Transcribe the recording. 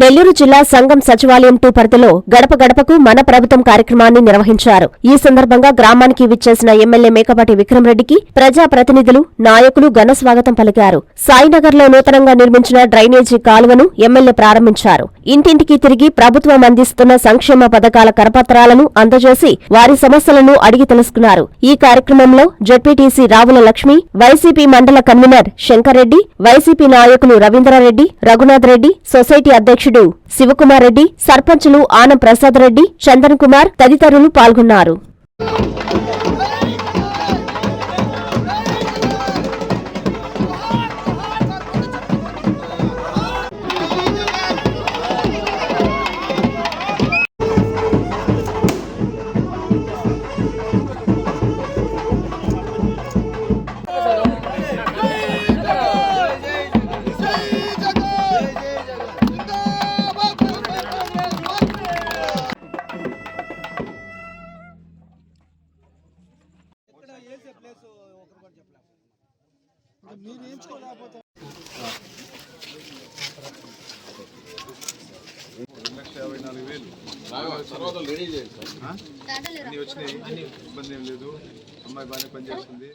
నెల్లూరు జిల్లా సంఘం సచివాలయం టూ పరిధిలో గడప గడపకు మన ప్రభుత్వం కార్యక్రమాన్ని నిర్వహించారు. ఈ సందర్భంగా గ్రామానికి విచ్చేసిన ఎమ్మెల్యే మేకపాటి విక్రమరెడ్డికి ప్రజా ప్రతినిధులు నాయకులు ఘన స్వాగతం పలికారు. సాయినగర్లో నూతనంగా నిర్మించిన డ్రైనేజీ కాలువను ఎమ్మెల్యే ప్రారంభించారు. ఇంటింటికి తిరిగి ప్రభుత్వం అందిస్తున్న సంక్షేమ పథకాల కరపత్రాలను అందజేసి వారి సమస్యలను అడిగి తెలుసుకున్నారు. ఈ కార్యక్రమంలో ZPTC Ravula Lakshmi YCP mandal convener Shankarreddy YCP నాయకులు రవీంద్రారెడ్డి రఘునాథ్ రెడ్డి సొసైటీ అధ్యక్షుడు శివకుమార్ రెడ్డి సర్పంచులు ఆనం ప్రసాద్ రెడ్డి చందన్ కుమార్ తదితరులు పాల్గొన్నారు. లక్ష యాభై నాలుగు వేలు. అన్ని వచ్చినాయి ఇబ్బంది ఏం లేదు. అమ్మాయి బాగానే పనిచేస్తుంది.